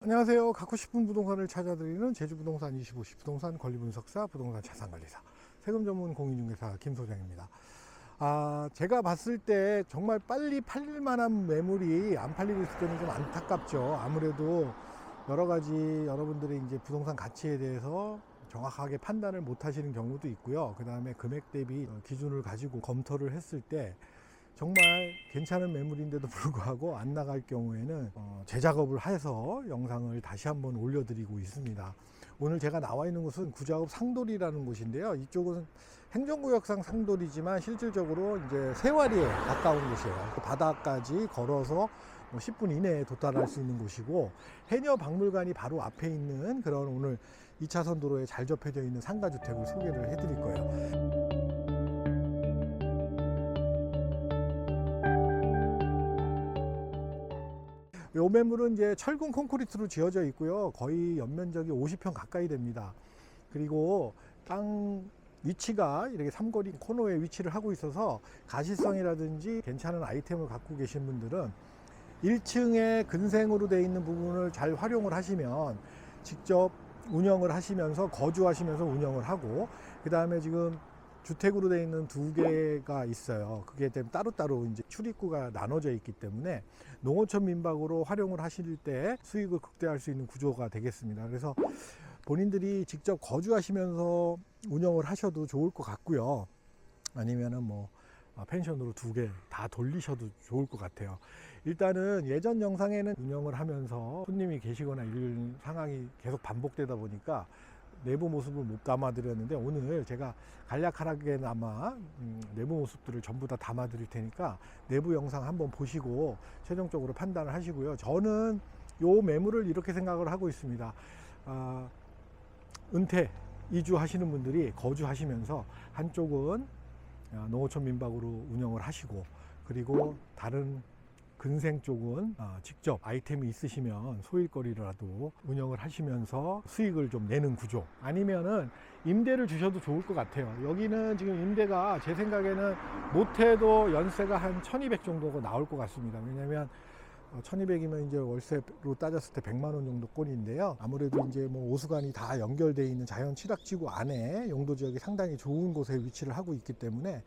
안녕하세요. 갖고 싶은 부동산을 찾아드리는 제주부동산 25시 부동산 권리분석사 부동산 자산관리사 세금 전문 공인중개사 김 소장입니다. 아, 제가 봤을 때 정말 빨리 팔릴 만한 매물이 안 팔리고 있을 때는 좀 안타깝죠. 아무래도 여러 가지 여러분들의 이제 부동산 가치에 대해서 정확하게 판단을 못 하시는 경우도 있고요. 그 다음에 금액 대비 기준을 가지고 검토를 했을 때 정말 괜찮은 매물인데도 불구하고 안 나갈 경우에는 어, 재작업을 해서 영상을 다시 한번 올려드리고 있습니다. 오늘 제가 나와 있는 곳은 구작업 상돌이라는 곳인데요. 이쪽은 행정구역상 상돌이지만 실질적으로 이제 세와리에 가까운 곳이에요. 바다까지 걸어서 뭐 10분 이내에 도달할 수 있는 곳이고 해녀 박물관이 바로 앞에 있는 그런 오늘 2차선 도로에 잘 접해져 있는 상가주택을 소개를 해드릴 거예요. 요 매물은 이제 철근 콘크리트로 지어져 있고요. 거의 연면적이 50평 가까이 됩니다. 그리고 땅 위치가 이렇게 삼거리 코너에 위치를 하고 있어서 가시성이라든지 괜찮은 아이템을 갖고 계신 분들은 1층에 근생으로 되어 있는 부분을 잘 활용을 하시면 직접 운영을 하시면서 거주하시면서 운영을 하고 그 다음에 지금 주택으로 되어 있는 두 개가 있어요. 그게 좀 따로따로 이제 출입구가 나눠져 있기 때문에 농어촌 민박으로 활용을 하실 때 수익을 극대화할 수 있는 구조가 되겠습니다. 그래서 본인들이 직접 거주하시면서 운영을 하셔도 좋을 것 같고요. 아니면은 뭐 아, 펜션으로 두 개 다 돌리셔도 좋을 것 같아요. 일단은 예전 영상에는 운영을 하면서 손님이 계시거나 이런 상황이 계속 반복되다 보니까 내부 모습을 못 담아드렸는데 오늘 제가 간략하게나마 음, 내부 모습들을 전부 다 담아드릴 테니까 내부 영상 한번 보시고 최종적으로 판단을 하시고요. 저는 요 매물을 이렇게 생각을 하고 있습니다. 아, 은퇴 이주하시는 분들이 거주하시면서 한쪽은 아, 농어촌 민박으로 운영을 하시고 그리고 다른 근생 쪽은 아, 직접 아이템이 있으시면 소일거리라도 운영을 하시면서 수익을 좀 내는 구조. 아니면은 임대를 주셔도 좋을 것 같아요. 여기는 지금 임대가 제 생각에는 못해도 연세가 한 1200 정도가 나올 것 같습니다. 왜냐면 1200이면 이제 월세로 따졌을 때 100만 원 정도 꼴인데요. 아무래도 이제 뭐 오수관이 다 연결되어 있는 자연 취락지구 안에 용도 지역이 상당히 좋은 곳에 위치를 하고 있기 때문에 어,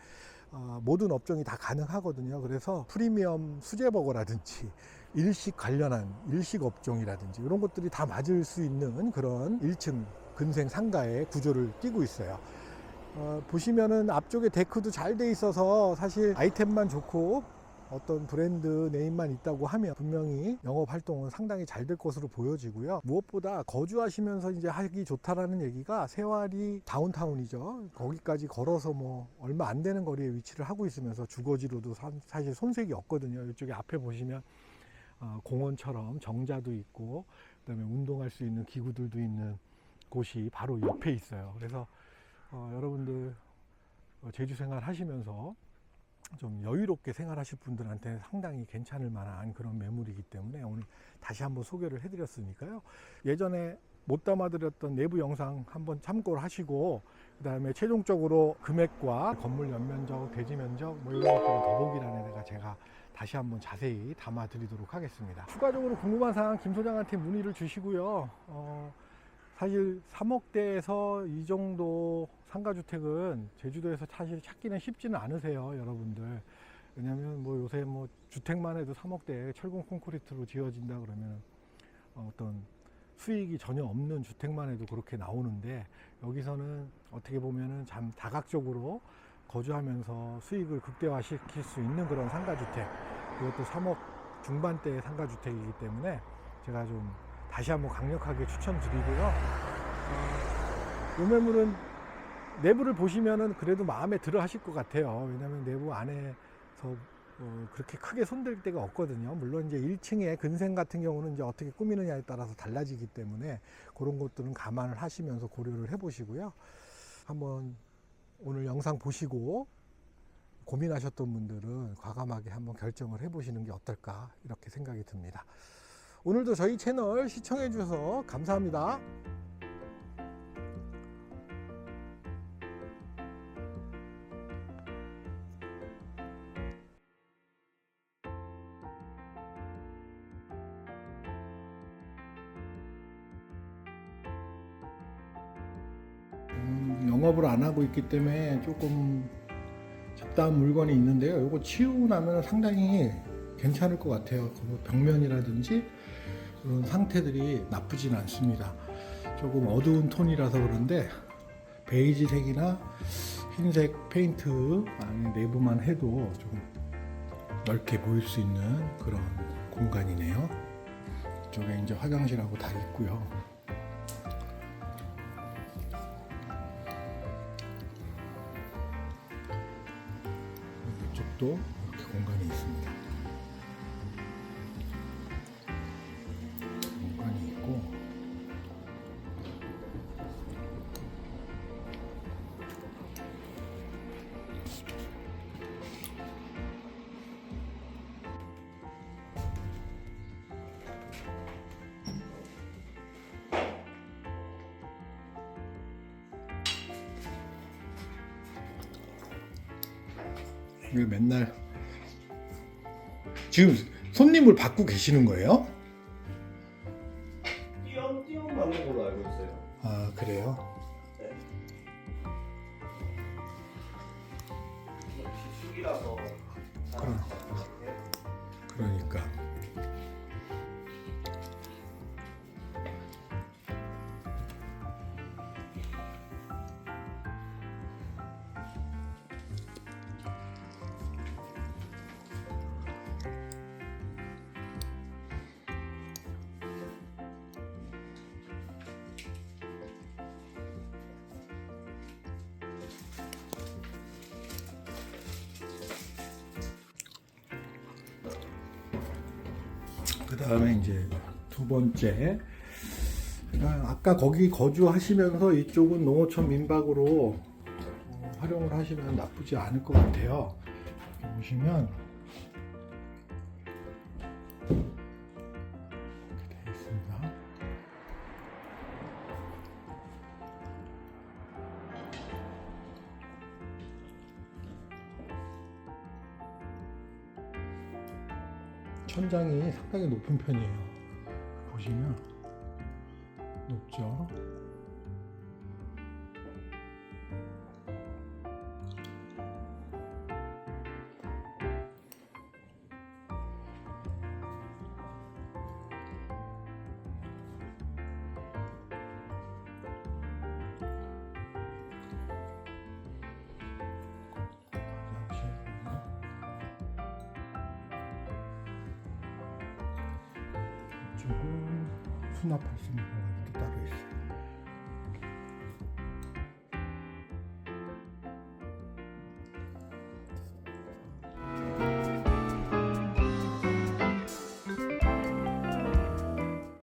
모든 업종이 다 가능하거든요. 그래서 프리미엄 수제버거라든지 일식 관련한 일식 업종이라든지 이런 것들이 다 맞을 수 있는 그런 1층 근생 상가의 구조를 띠고 있어요. 어, 보시면은 앞쪽에 데크도 잘 돼 있어서 사실 아이템만 좋고 어떤 브랜드 네임만 있다고 하면 분명히 영업 활동은 상당히 잘 될 것으로 보여지고요. 무엇보다 거주하시면서 이제 하기 좋다라는 얘기가 세월이 다운타운이죠. 거기까지 걸어서 뭐 얼마 안 되는 거리에 위치를 하고 있으면서 주거지로도 사- 사실 손색이 없거든요. 이쪽에 앞에 보시면 어, 공원처럼 정자도 있고 그다음에 운동할 수 있는 기구들도 있는 곳이 바로 옆에 있어요. 그래서 어, 여러분들 어, 제주 생활 하시면서 좀 여유롭게 생활하실 분들한테 상당히 괜찮을 만한 그런 매물이기 때문에 오늘 다시 한번 소개를 해드렸으니까요. 예전에 못 담아드렸던 내부 영상 한번 참고를 하시고 그 다음에 최종적으로 금액과 건물 연면적, 대지 면적 뭐 이런 것들은 더보기란에 내가 제가 다시 한번 자세히 담아드리도록 하겠습니다. 추가적으로 궁금한 사항 김 소장한테 문의를 주시고요. 어, 사실 3억대에서 이 정도 상가주택은 제주도에서 사실 찾기는 쉽지는 않으세요, 여러분들. 왜냐면 뭐 요새 뭐 주택만 해도 3억대 철근 콘크리트로 지어진다 그러면 어떤 수익이 전혀 없는 주택만 해도 그렇게 나오는데 여기서는 어떻게 보면은 참 다각적으로 거주하면서 수익을 극대화시킬 수 있는 그런 상가주택 그것도 3억 중반대의 상가주택이기 때문에 제가 좀 다시 한번 강력하게 추천드리고요. 어, 이 매물은 내부를 보시면은 그래도 마음에 들어 하실 것 같아요. 왜냐면 내부 안에서 어, 그렇게 크게 손댈 데가 없거든요. 물론 이제 1층에 근생 같은 경우는 이제 어떻게 꾸미느냐에 따라서 달라지기 때문에 그런 것들은 감안을 하시면서 고려를 해 보시고요. 한번 오늘 영상 보시고 고민하셨던 분들은 과감하게 한번 결정을 해 보시는 게 어떨까 이렇게 생각이 듭니다. 오늘도 저희 채널 시청해 주셔서 감사합니다. 음, 영업을 안 하고 있기 때문에 조금 잡다한 물건이 있는데요. 이거 치우고 나면 상당히 괜찮을 것 같아요. 그 뭐 벽면이라든지 상태들이 나쁘진 않습니다. 조금 어두운 톤이라서 그런데 베이지색이나 흰색 페인트 안에 내부만 해도 좀 넓게 보일 수 있는 그런 공간이네요. 이쪽에 이제 화장실하고 다 있고요. 이쪽도 이렇게 공간이 있습니다. 이게 맨날 지금 손님을 받고 계시는 거예요? 띄엄 띄엄 맞는 걸로 알고 있어요. 아 그래요? 네. 비축이라서 그럼. 그러니까 그 다음에 이제 두 번째 그러니까 아까 거기 거주하시면서 이쪽은 농어촌 민박으로 어, 활용을 하시면 나쁘지 않을 것 같아요. 보시면 천장이 상당히 높은 편이에요. 보시면 높죠. 이쪽은 수납